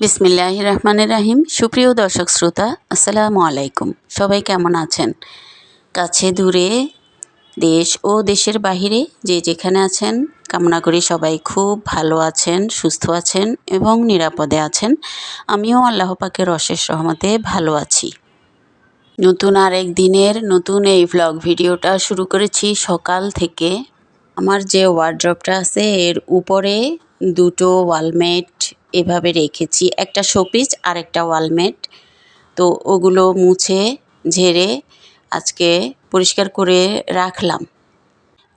বিসমিল্লাহ রহমানের রাহিম। সুপ্রিয় দর্শক শ্রোতা, আসসালামু আলাইকুম। সবাই কেমন আছেন? কাছে দূরে দেশ ও দেশের বাহিরে যে যেখানে আছেন, কামনা করি সবাই খুব ভালো আছেন, সুস্থ আছেন এবং নিরাপদে আছেন। আমিও আল্লাহ পাকের অশেষ রহমতে ভালো আছি। নতুন আরেক দিনের নতুন এই ভ্লগ ভিডিওটা শুরু করেছি সকাল থেকে। আমার যে ওয়ার্ড্রপটা আছে, এর উপরে দুটো ওয়ালমেট এভাবে রেখেছি। একটা শোপিস আর একটা ওয়ালমেট তো ওগুলো মুছে, ঝেড়ে আজকে পরিষ্কার করে রাখলাম।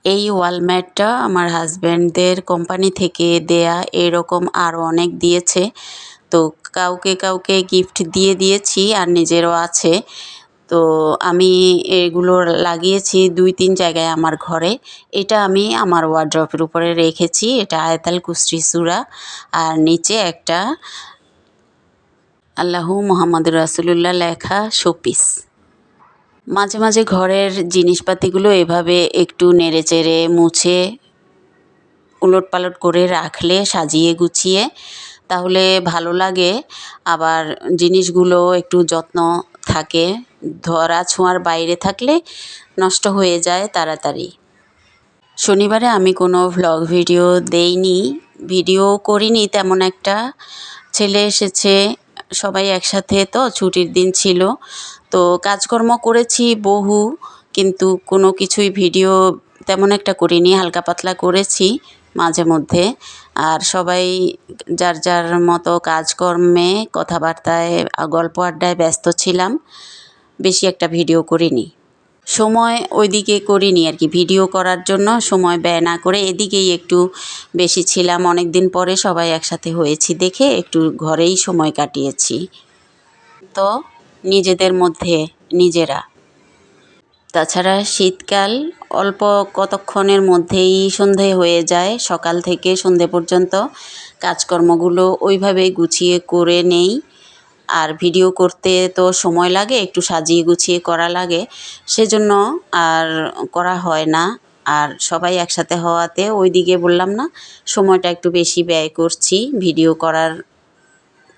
এই ওয়ালম্যাটটা আমার হাজব্যান্ডদের কোম্পানি থেকে দেয়া এরকম আরও অনেক দিয়েছে। তো কাউকে কাউকে গিফট দিয়ে দিয়েছি আর নিজেরও আছে। তো আমি এগুলো লাগিয়েছি দুই তিন জায়গায় আমার ঘরে। এটা আমি আমার ওয়ার্ড্রপের উপরে রেখেছি, এটা আয়তাল কুসরি সুরা। আর নিচে একটা আল্লাহু মোহাম্মদ রাসুলুল্লাহ লেখা শোপিস। মাঝে মাঝে ঘরের জিনিসপাতিগুলো এভাবে একটু নেড়ে চেড়ে মুছে উলট পালট করে রাখলে, সাজিয়ে গুছিয়ে তাহলে ভালো লাগে। আবার জিনিসগুলো একটু যত্ন থাকে। ধরা ছোঁয়ার বাইরে থাকলে নষ্ট হয়ে যায় তাড়াতাড়ি। শনিবারে আমি কোনো ভ্লগ ভিডিও দেইনি ভিডিও করিনি, তেমন একটা ছেলে এসেছে, সবাই একসাথে তো ছুটির দিন ছিল। তো কাজকর্ম করেছি বহু, কিন্তু কোনো কিছুই ভিডিও তেমন একটা করিনি, হালকা পাতলা করেছি মাঝে মধ্যে। আর সবাই যার যার মতো কাজকর্মে, কথাবার্তায়, গল্প আড্ডায় ব্যস্ত ছিলাম। বেশি একটা ভিডিও করিনি। সময় ওইদিকে করিনি আর কি। ভিডিও করার জন্য সময় ব্যয় না করে এদিকেই একটু বেশি ছিলাম। অনেক দিন পরে সবাই একসাথে হয়েছি দেখে একটু ঘরেই সময় কাটিয়েছি। তো নিজেদের মধ্যে নিজেরা। তাছাড়া শীতকাল অল্প কতক্ষণের মধ্যেই সন্ধে হয়ে যায়। সকাল থেকে সন্ধে পর্যন্ত কাজকর্মগুলো ওইভাবে গুছিয়ে করে নেই। আর ভিডিও করতে তো সময় লাগে, একটু সাজিয়ে গুছিয়ে করা লাগে। সেজন্য আর করা হয় না। আর সবাই একসাথে হওয়াতে ওই দিকে বললাম না, সময়টা একটু বেশি ব্যয় করছি। ভিডিও করার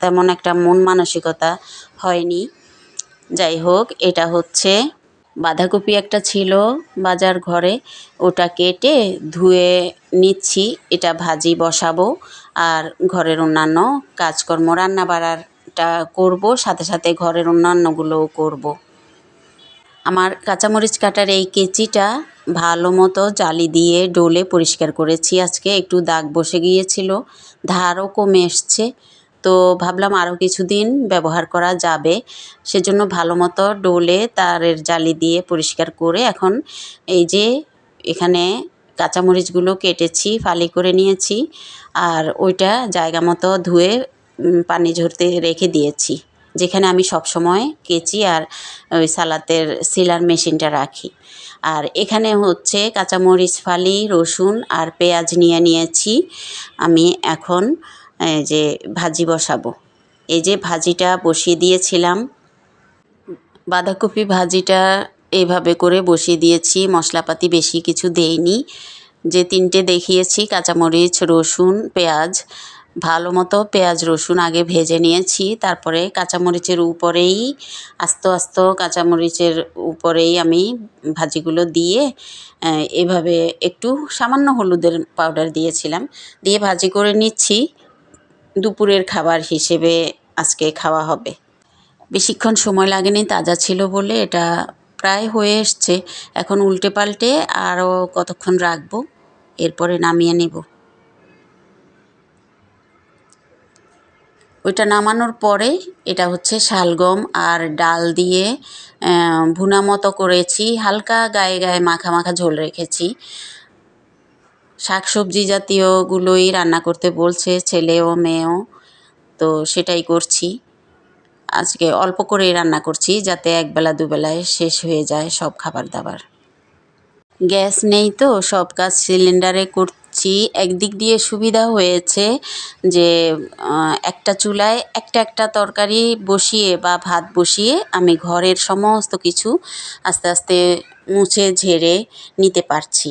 তেমন একটা মন মানসিকতা হয়নি। যাই হোক, এটা হচ্ছে বাঁধাকপি একটা ছিল বাজার ঘরে, ওটা কেটে ধুয়ে নিচ্ছি, এটা ভাজি বসাবো। আর ঘরের অন্যান্য কাজকর্ম রান্না বাড়ারটা করব, সাথে সাথে ঘরের অন্যান্যগুলোও করব। আমার কাঁচামরিচ কাটার এই কেচিটা ভালো মতো জালি দিয়ে, ডোলে পরিষ্কার করেছি। আজকে একটু দাগ বসে গিয়েছিল, ধারও কমে এসছে। তো ভাবলাম আরও কিছুদিন ব্যবহার করা যাবে। সেজন্য ভালো মতো ডোলে তারের জালি দিয়ে পরিষ্কার করে এখন এই যে এখানে কাঁচামরিচগুলো কেটেছি, ফালি করে নিয়েছি। আর ওইটা জায়গা মতো ধুয়ে পানি ঝরতে রেখে দিয়েছি, যেখানে আমি সব সময় কেচি আর ওই সালাতের সিলার মেশিনটা রাখি। আর এখানে হচ্ছে কাঁচামরিচ, ফালি, রসুন আর পেঁয়াজ নিয়ে নিয়েছি। আমি এখন যে ভাজি বসাবো। এই যে ভাজিটা বসিয়ে দিয়েছিলাম, বাঁধাকপি ভাজিটা এইভাবে করে বসিয়ে দিয়েছি, মশলাপাতি বেশি কিছু দেইনি। যে তিনটে দেখিয়েছি, কাঁচামরিচ, রসুন, পেঁয়াজ ভালো মতো পেঁয়াজ, রসুন আগে ভেজে নিয়েছি, তারপরে কাঁচামরিচের উপরেই, আস্ত আস্ত কাঁচামরিচের উপরেই আমি ভাজিগুলো দিয়ে এভাবে একটু সামান্য হলুদের পাউডার দিয়েছিলাম। দিয়ে ভাজি করে নিচ্ছি। দুপুরের খাবার হিসেবে আজকে খাওয়া হবে। বেশিক্ষণ সময় লাগেনি, তাজা ছিল বলে এটা প্রায় হয়ে এসছে। এখন উল্টে পাল্টে আরও কতক্ষণ রাখব, এরপরে নামিয়ে নেব। ওইটা নামানোর পরে এটা হচ্ছে শালগম আর ডাল দিয়ে ভুনা মতো করেছি, হালকা গায়ে গায়ে মাখা মাখা ঝোল রেখেছি। শাক সবজি জাতীয়গুলোই রান্না করতে বলছে ছেলেও, মেয়েও, তো সেটাই করছি। আজকে অল্প করেই রান্না করছি যাতে একবেলা দুবেলায় শেষ হয়ে যায় সব খাবার দাবার। গ্যাস নেই তো, সব কাজ সিলিন্ডারে করছি একদিক দিয়ে সুবিধা হয়েছে যে একটা চুলায় একটা একটা তরকারি বসিয়ে বা ভাত বসিয়ে আমি ঘরের সমস্ত কিছু আস্তে আস্তে মুছে ঝেড়ে নিতে পারছি।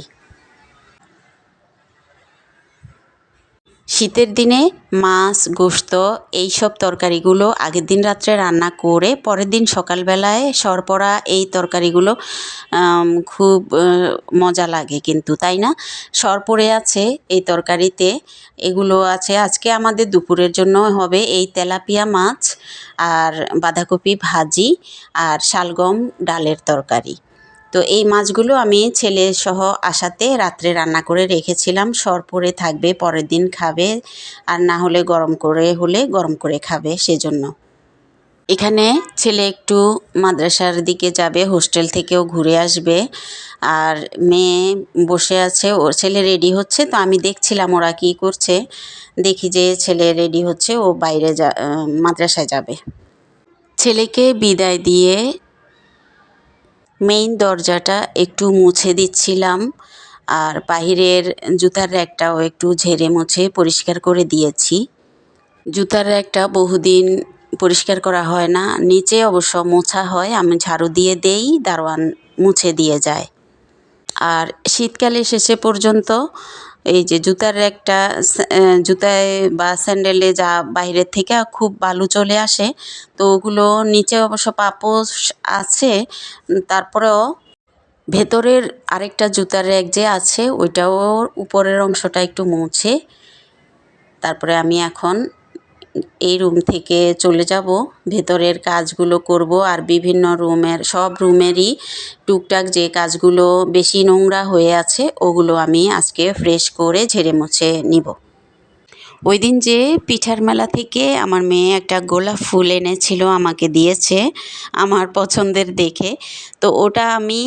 শীতের দিনে মাছ, গোস্ত, এইসব তরকারিগুলো আগের দিন রাত্রে রান্না করে পরের দিন সকালবেলায় সরপরা এই তরকারিগুলো খুব মজা লাগে কিন্তু, তাই না? সর পড়ে আছে এই তরকারিতে, এগুলো আছে। আজকে আমাদের দুপুরের জন্য হবে এই তেলাপিয়া মাছ আর বাঁধাকপি ভাজি আর শালগম ডালের তরকারি। তো এই মাছগুলো আমি ছেলে সহ আসাতে রাত্রে রান্না করে রেখেছিলাম। সর পরে থাকবে, পরের দিন খাবে আর না হলে গরম করে হলে গরম করে খাবে সেজন্য। এখানে ছেলে একটু মাদ্রাসার দিকে যাবে, হোস্টেল থেকেও ঘুরে আসবে আর মেয়ে বসে আছে, ওর ছেলে রেডি হচ্ছে। তো আমি দেখছিলাম ওরা কী করছে, দেখি যে ছেলে রেডি হচ্ছে, ও বাইরে যা মাদ্রাসায় যাবে। ছেলেকে বিদায় দিয়ে মেইন দরজাটা একটু মুছে দিচ্ছিলাম আর বাহিরের জুতার র্যাকটাও একটু ঝেড়ে মুছে পরিষ্কার করে দিয়েছি। জুতার র্যাকটা বহুদিন পরিষ্কার করা হয় না, নিচে অবশ্য মোছা হয়, আমি ঝাড়ু দিয়ে দেই, দারোয়ান মুছে দিয়ে যায়। আর শীতকালে শেষে পর্যন্ত এই যে জুতার একটা জুতায় বা স্যান্ডেলে যা বাইরের থেকে খুব বালু চলে আসে, তো ওগুলো নিচে অবশ্য পাপোশ আছে, তারপরেও ভেতরের আরেকটা জুতার র্যাক যে আছে, ওইটাও উপরের অংশটা একটু মুছে, তারপরে আমি এখন এই রুম থেকে চলে যাব। ভেতরের কাজগুলো করব আর বিভিন্ন রুমের, সব রুমেরই টুকটাক যে কাজগুলো বেশি নোংরা হয়ে আছে, ওগুলো আমি আজকে ফ্রেশ করে ঝেড়ে মুছে নিব। ওই দিন যে পিঠার মেলা থেকে আমার মেয়ে একটা গোলাপ ফুল এনেছিল, আমাকে দিয়েছে আমার পছন্দের দেখে। তো ওটা আমি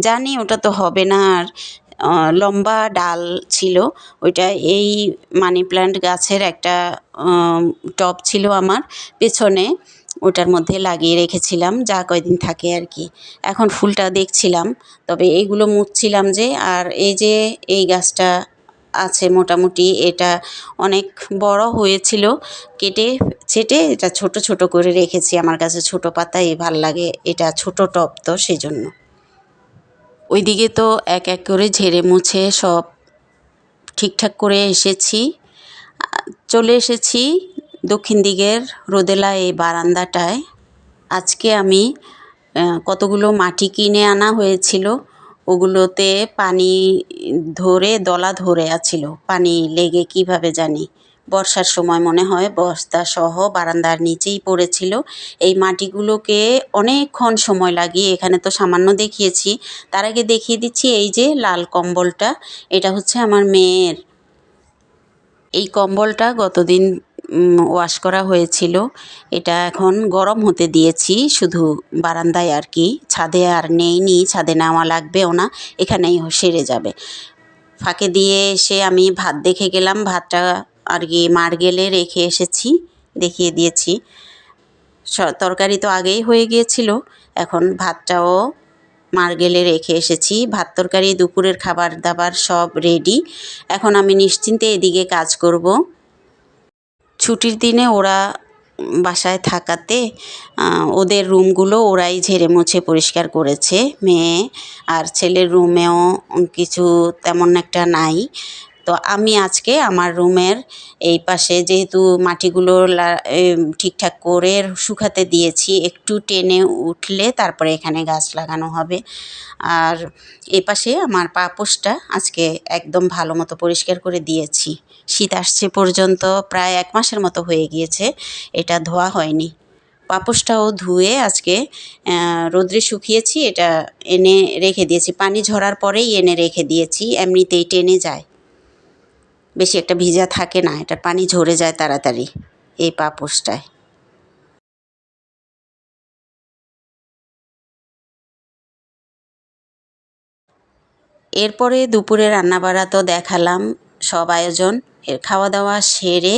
জানি, ওটা তো হবে না আর লম্বা ডাল ছিল। ওইটা এই মানি প্ল্যান্ট গাছের একটা টব ছিল আমার পেছনে। ওটার মধ্যে লাগিয়ে রেখেছিলাম, যা কয়দিন থাকে আর কি। এখন ফুলটা দেখছিলাম, তবে এইগুলো মুছছিলাম যে, আর এই যে এই গাছটা আছে মোটামুটি, এটা অনেক বড় হয়েছিল। কেটে, ছেটে এটা ছোট ছোট করে রেখেছি। আমার কাছে ছোট পাতাই ভালো লাগে, এটা ছোট টব তো, সেজন্য। ওইদিকে তো এক এক করে ঝেড়ে মুছে সব ঠিকঠাক করে এসেছি। চলে এসেছি দক্ষিণ দিকের রোদেলা এই বারান্দাটায়। আজকে আমি কতগুলো মাটি কিনে আনা হয়েছিল, ওগুলোতে পানি ধরে, দলা ধরে আছিল। পানি লেগে কীভাবে জানি। বর্ষার সময় মনে হয় বস্তা সহ বারান্দার নিচেই পড়েছিল। এই মাটিগুলোকে অনেকক্ষণ সময় লাগিয়ে এখানে তো সামান্য দেখিয়েছি। তার আগে দেখিয়ে দিচ্ছি এই যে লাল কম্বলটা। এটা হচ্ছে আমার মেয়ের। এই কম্বলটা গতদিন ওয়াশ করা হয়েছিল। এটা এখন গরম হতে দিয়েছি, শুধু বারান্দায় আর কি। ছাদে আর নেইনি ছাদে নেওয়া লাগবেও না, এখানেই সেরে যাবে। ফাঁকে দিয়ে এসে আমি ভাত দেখে গেলাম। ভাতটা আর কি মার্গেলে রেখে এসেছি, দেখিয়ে দিয়েছি। তরকারি তো আগেই হয়ে গিয়েছিল, এখন ভাতটাও মার্গেলে রেখে এসেছি। ভাত তরকারি, দুপুরের খাবার দাবার সব রেডি এখন আমি নিশ্চিন্তে এদিকে কাজ করব। ছুটির দিনে ওরা বাসায় থাকাতে ওদের রুমগুলো ওরাই ঝেড়ে মুছে পরিষ্কার করেছে। মেয়ে আর ছেলের রুমেও কিছু তেমন একটা নাই। তো আমি আজকে আমার রুমের এই পাশে যেহেতু মাটিগুলো ঠিকঠাক করে শুকাতে দিয়েছি, একটু টেনে উঠলে তারপরে এখানে গাছ লাগানো হবে। আর এ পাশে আমার পাপোশটা আজকে একদম ভালো মতো পরিষ্কার করে দিয়েছি। শীত আসছে পর্যন্ত, প্রায় এক মাসের মতো হয়ে গিয়েছে, এটা ধোয়া হয়নি। পাপোশটাও ধুয়ে আজকে রোদ্রে শুকিয়েছি, এটা এনে রেখে দিয়েছি। পানি ঝরার পরেই এনে রেখে দিয়েছি, এমনিতেই টেনে যায়। বেশি একটা ভিজা থাকে না এটা পানি ঝরে যায় তাড়াতাড়ি, এই পাপোশটায়। এরপরে দুপুরে রান্নাবাড়া তো দেখালাম, সব আয়োজন। এর খাওয়া দাওয়া সেরে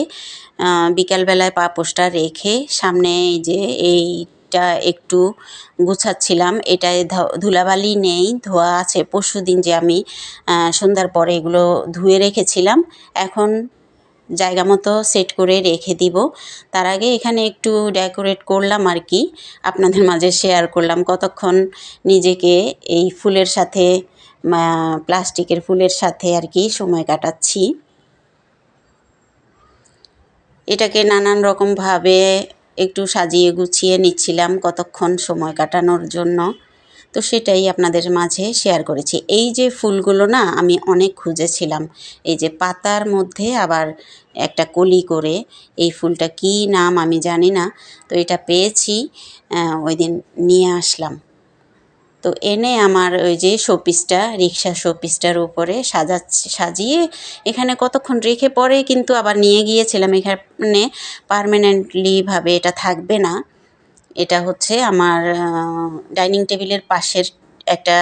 বিকালবেলায় পাপোশটা রেখে, সামনে এই যে এই যে একটু গুছাচ্ছিলাম। এটায় ধুলাবালি নেই, ধোয়া আছে। পরশু দিন যে আমি সন্ধ্যার পরে এগুলো ধুয়ে রেখেছিলাম। এখন জায়গা মতো সেট করে রেখে দিব। তার আগে এখানে একটু ডেকোরেট করলাম আর কি। আপনাদের মাঝে শেয়ার করলাম। কতক্ষণ নিজেকে এই ফুলের সাথে প্লাস্টিকের ফুলের সাথে আর কি সময় কাটাচ্ছি। এটাকে নানান রকমভাবে একটু সাজিয়ে গুছিয়ে নিচ্ছিলাম কতক্ষণ সময় কাটানোর জন্য। তো সেটাই আপনাদের মাঝে শেয়ার করেছি। এই যে ফুলগুলো না, আমি অনেক খুঁজেছিলাম। এই যে পাতার মধ্যে আবার একটা কলি করে এই ফুলটা কি নাম আমি জানি না। তো এটা পেয়েছি ওই দিন নিয়ে আসলাম। তো এনে আমার ওই যে শোপিসটা রিক্সা শোপিসটার উপরে সাজাচ্ছি সাজিয়ে এখানে কতক্ষণ রেখে পরে কিন্তু আবার নিয়ে গিয়েছিলাম। এখানে পারমানেন্টলিভাবে এটা থাকবে না। এটা হচ্ছে আমার ডাইনিং টেবিলের পাশের একটা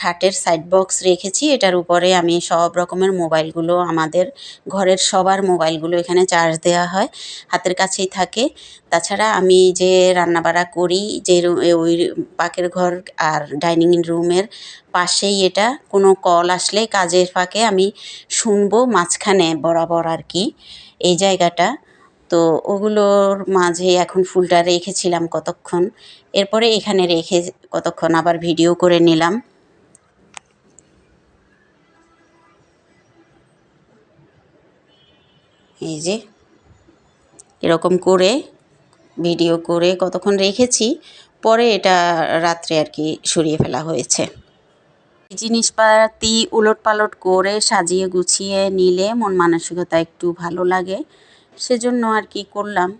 খাটের সাইড বক্স রেখেছি। এটার উপরে আমি সব রকমের মোবাইলগুলো আমাদের ঘরের সবার মোবাইলগুলো এখানে চার্জ দেওয়া হয়, হাতের কাছেই থাকে। তাছাড়া আমি যে রান্নাবাড়া করি, যে ওই পাকের ঘর আর ডাইনিং রুমের পাশেই এটা। কোনো কল আসলে কাজের ফাঁকে আমি শুনব মাঝখানে বরাবর আর কি। এই জায়গাটা। তো ওগুলোর মাঝে এখন ফুলটা রেখেছিলাম কতক্ষণ। এরপরে এখানে রেখে কতক্ষণ আবার ভিডিও করে নিলাম। এই যে, এরকম করে ভিডিও করে কতক্ষণ রেখেছি, পরে এটা রাত্রে আর কি সরিয়ে ফেলা হয়েছে। জিনিসপাতি উলট পালট করে সাজিয়ে গুছিয়ে নিলে মন মানসিকতা একটু ভালো লাগে। সেজন্য আর কি করলাম।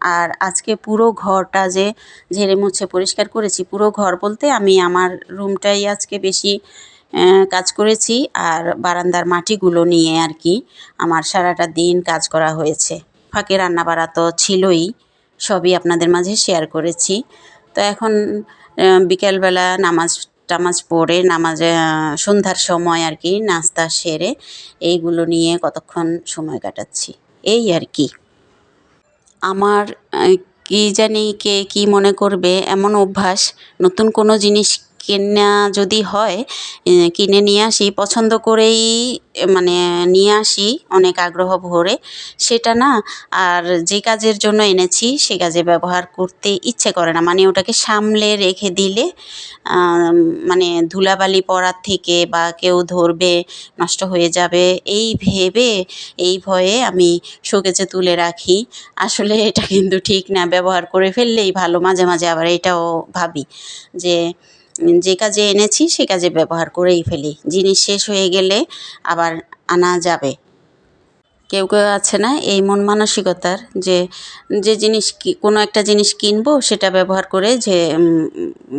আর আজকে পুরো ঘরটা যে ঝেড়ে মুছে পরিষ্কার করেছি, পুরো ঘর বলতে আমি আমার রুমটাই আজকে বেশি কাজ করেছি আর বারান্দার মাটিগুলো নিয়ে আর কি আমার সারাটা দিন কাজ করা হয়েছে। ফাঁকে রান্না বাড়া তো ছিলই, সবই আপনাদের মাঝে শেয়ার করেছি। তো এখন বিকেলবেলা নামাজ টামাজ পড়ে নামাজ সন্ধ্যার সময় আর কি নাস্তা সেরে এইগুলো নিয়ে কতক্ষণ সময় কাটাচ্ছি। এই আর কি। আমার কি জানি কে কি মনে করবে, এমন অভ্যাস, নতুন কোনো জিনিস কেনা যদি হয় কিনে নিয়ে আসি। পছন্দ করেই মানে নিয়ে আসি অনেক আগ্রহ ভরে। সেটা না, আর যে কাজের জন্য এনেছি সে কাজে ব্যবহার করতে ইচ্ছে করে না। মানে ওটাকে সামলে রেখে দিলে মানে ধুলাবালি পড়ার থেকে বা কেউ ধরবে, নষ্ট হয়ে যাবে, এই ভেবে, এই ভয়ে আমি শোকেজে তুলে রাখি। আসলে এটা কিন্তু ঠিক না। ব্যবহার করে ফেললেই ভালো। মাঝে মাঝে আবার এটাও ভাবি যে যে কাজে এনেছি সে কাজে ব্যবহার করেই ফেলি। জিনিস শেষ হয়ে গেলে আবার আনা যাবে। কেউ কেউ আছে না এই মন মানসিকতার যে যে জিনিস কোনো একটা জিনিস কিনবো সেটা ব্যবহার করে যে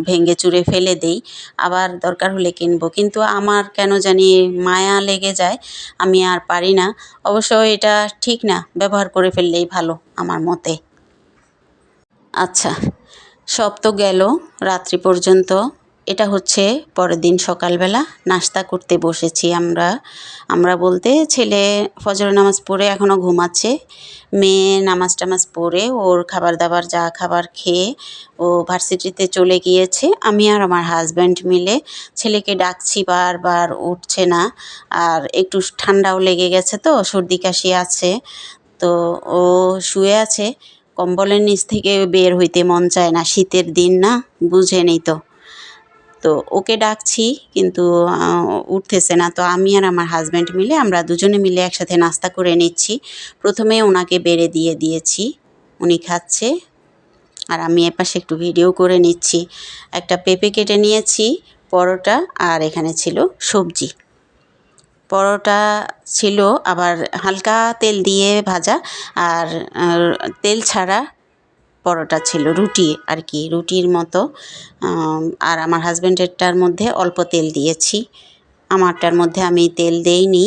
ভেঙে চুরে ফেলে দেই। আবার দরকার হলে কিনবো। কিন্তু আমার কেন জানি মায়া লেগে যায়, আমি আর পারি না। অবশ্য এটা ঠিক না, ব্যবহার করে ফেললেই ভালো আমার মতে। আচ্ছা সব তো গেল, রাত্রি পর্যন্ত। এটা হচ্ছে পরের দিন সকালবেলা নাস্তা করতে বসেছি আমরা। আমরা বলতে ছেলে ফজর নামাজ পড়ে এখনও ঘুমাচ্ছে। মেয়ে নামাজ টামাজ পড়ে, ওর খাবার দাবার যা খাবার খেয়ে ও ভার্সিটিতে চলে গিয়েছে। আমি আর আমার হাজব্যান্ড মিলে ছেলেকে ডাকছি বারবার, উঠছে না। আর একটু ঠান্ডাও লেগে গেছে তো, সর্দি কাশি আছে। তো ও শুয়ে আছে, কম্বলের নিচ থেকে বের হইতে মন চায় না, শীতের দিন না বুঝেনি তো। তো ওকে ডাকছি, কিন্তু উঠতেছে না। তো আমি আর আমার হাজব্যান্ড মিলে আমরা দুজনে মিলে একসাথে নাস্তা করে নিচ্ছি। প্রথমে ওনাকে বেড়ে দিয়ে দিয়েছি। উনি খাচ্ছে। আর আমি এপাশে একটু ভিডিও করে নিচ্ছি। একটা পেঁপে কেটে নিয়েছি, পরোটা, আর এখানে ছিল সবজি। পরোটা ছিল, আবার হালকা তেল দিয়ে ভাজা। আর তেল ছাড়া পরোটা ছিল, রুটি আর কি, রুটির মতো। আর আমার হাজব্যান্ডেরটার মধ্যে অল্প তেল দিয়েছি। আমারটার মধ্যে আমি তেল দেইনি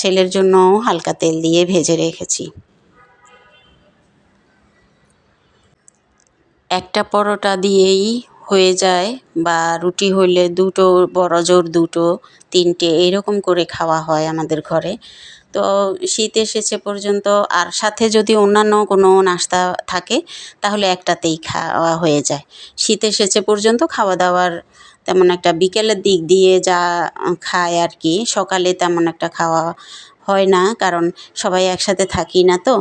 ছেলের জন্য হালকা তেল দিয়ে ভেজে রেখেছি। একটা পরোটা দিয়েই হয়ে যায় বা রুটি হইলে দুটো, বড় জোর দুটো, তিনটে এরকম করে খাওয়া হয় আমাদের ঘরে। তো শীত এসেছে পর্যন্ত আর সাথে যদি অন্যান্য কোনো নাস্তা থাকে, তাহলে একটাতেই খাওয়া হয়ে যায়। শীত এসেছে পর্যন্ত খাওয়া দাওয়ার তেমন একটা বিকেলের দিক দিয়ে যা খায় আর কি, সকালে তেমন একটা খাওয়া হয় না, কারণ সবাই একসাথে থাকি না তো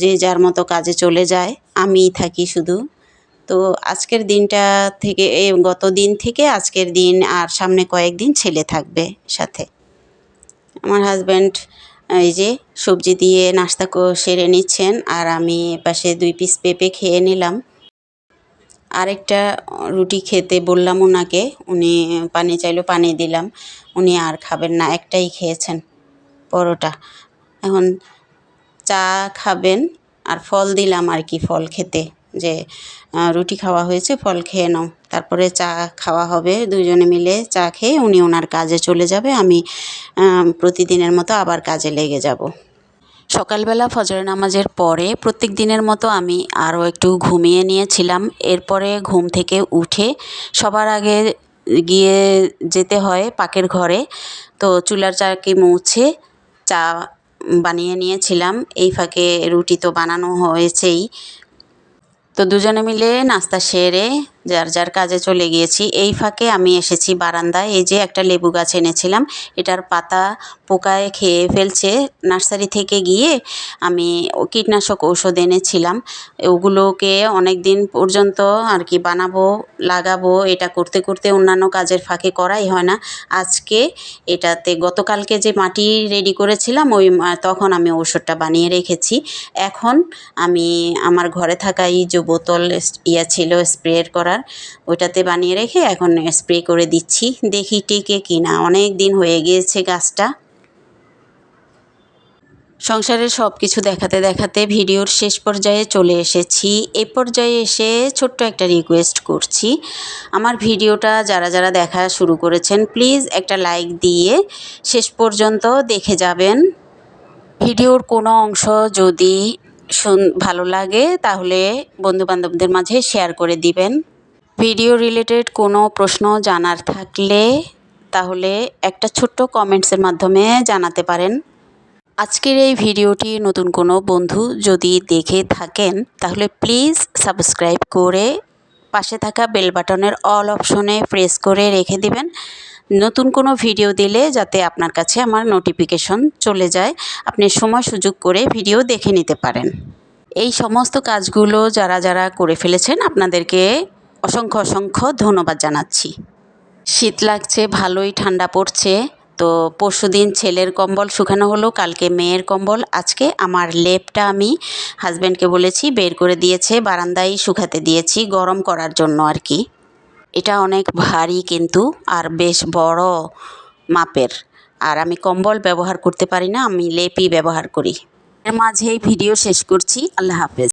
যে যার মতো কাজে চলে যায়, আমিই থাকি শুধু। তো আজকের দিনটা থেকে গত দিন থেকে আজকের দিন আর সামনে কয়েকদিন ছেলে থাকবে সাথে। আমার হাজব্যান্ড এই যে সবজি দিয়ে নাস্তা সেরে নিচ্ছেন আর আমি এপাশে দুই পিস পেঁপে খেয়ে নিলাম। আরেকটা রুটি খেতে বললাম ওনাকে উনি পানি চাইলো পানি দিলাম, উনি আর খাবেন না, একটাই খেয়েছেন পরোটা। এখন চা খাবেন আর ফল দিলাম আর কি ফল খেতে। যে রুটি খাওয়া হয়েছে, ফল খেয়ে নাও। তারপরে চা খাওয়া হবে দুজনে মিলে চা খেয়ে উনি ওনার কাজে চলে যাবে। আমি প্রতিদিনের মতো আবার কাজে লেগে যাব। সকালবেলা ফজর নামাজের পরে প্রত্যেক দিনের মতো আমি আরও একটু ঘুমিয়ে নিয়েছিলাম। এরপরে ঘুম থেকে উঠে সবার আগে গিয়ে যেতে হয় পাকের ঘরে। তো চুলার চাকি মুছে চা বানিয়ে নিয়েছিলাম। এই ফাঁকে রুটি তো বানানো হয়েছেই। তো দুজনে মিলে নাস্তা সেরে যার যার কাজে চলে গিয়েছি। এই ফাঁকে আমি এসেছি বারান্দায়। এই যে একটা লেবু গাছ এনেছিলাম, এটার পাতা পোকায় খেয়ে ফেলছে। নার্সারি থেকে গিয়ে আমি কীটনাশক ঔষধ এনেছিলাম। ওগুলোকে অনেক দিন পর্যন্ত আর কি বানাবো, লাগাবো, এটা করতে করতে অন্যান্য কাজের ফাঁকে করাই হয় না। আজকে এটাতে গতকালকে যে মাটি রেডি করেছিলাম, ওই তখন আমি ঔষধটা বানিয়ে রেখেছি। এখন আমি, আমার ঘরে থাকা এই যে বোতল ইয়ে ছিল, স্প্রের করার। ওইটাতে বানিয়ে রেখে এখন স্প্রে করে দিচ্ছি। দেখি টেকে কি না অনেক দিন হয়ে গিয়েছে গাছটা। সংসারের সব কিছু দেখাতে দেখাতে ভিডিওর শেষ পর্যায়ে চলে এসেছি। এ পর্যায়ে এসে ছোট্ট একটা রিকোয়েস্ট করছি। আমার ভিডিওটা যারা যারা দেখা শুরু করেছেন প্লিজ একটা লাইক দিয়ে শেষ পর্যন্ত দেখে যাবেন। ভিডিওর কোনো অংশ যদি ভালো লাগে, তাহলে বন্ধুবান্ধবদের মাঝে শেয়ার করে দিবেন। ভিডিও রিলেটেড কোনো প্রশ্ন জানার থাকলে তাহলে একটা ছোট্ট কমেন্টসের মাধ্যমে জানাতে পারেন। আজকের এই ভিডিওটি নতুন কোনো বন্ধু যদি দেখে থাকেন, তাহলে প্লিজ সাবস্ক্রাইব করে পাশে থাকা বেল বাটনের অল অপশনে প্রেস করে রেখে দিবেন। নতুন কোনো ভিডিও দিলে যাতে আপনার কাছে আমার নোটিফিকেশন চলে যায়। আপনি সময় সুযোগ করে ভিডিও দেখে নিতে পারেন। এই সমস্ত কাজগুলো যারা যারা করে ফেলেছেন, আপনাদেরকে অসংখ্য অসংখ্য ধন্যবাদ জানাচ্ছি। শীত লাগছে, ভালোই ঠান্ডা পড়ছে। তো পরশুদিন ছেলের কম্বল শুকানো হলো, কালকে মেয়ের কম্বল। আজকে আমার লেপটা আমি হাজব্যান্ডকে বলেছি, বের করে দিয়েছে, বারান্দায় শুকাতে দিয়েছি, গরম করার জন্য আর কি। এটা অনেক ভারী কিন্তু, আর বেশ বড় মাপের। আর আমি কম্বল ব্যবহার করতে পারি না, আমি লেপই ব্যবহার করি। এর মাঝেই ভিডিও শেষ করছি, আল্লাহ হাফেজ।